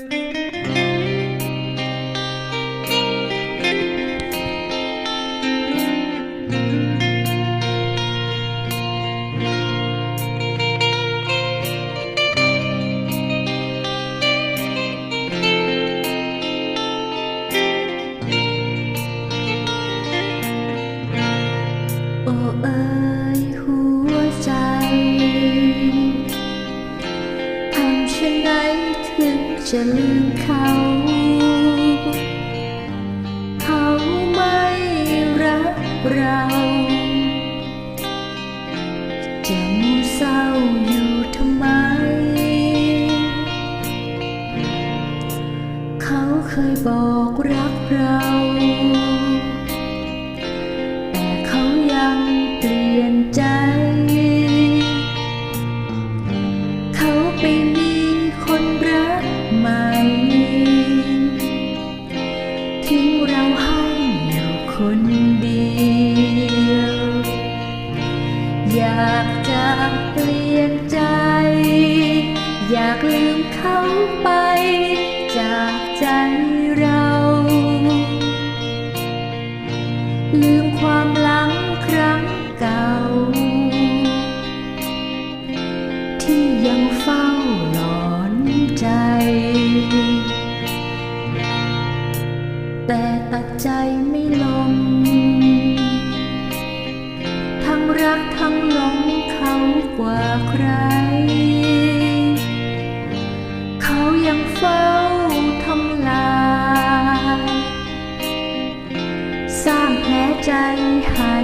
โอ้ จะลืมเขาเขาไม่รักเราจะมัวเศร้าอยู่ทำไม เขาเคยบอกรักเราแต่เขายังเปลี่ยนใจ ทิ้งเราให้อยู่คนเดียว อยากจะเปลี่ยนใจ อยากลืมเขาไป จากใจเรา ลืมความหลังครั้งเก่า ที่ยังเฝ้าหลอนใจ แต่ตัดใจไม่ลง ทั้งรักทั้งหลงเขากว่าใคร เขายังเฝ้าทำลาย สร้างแผลใจให้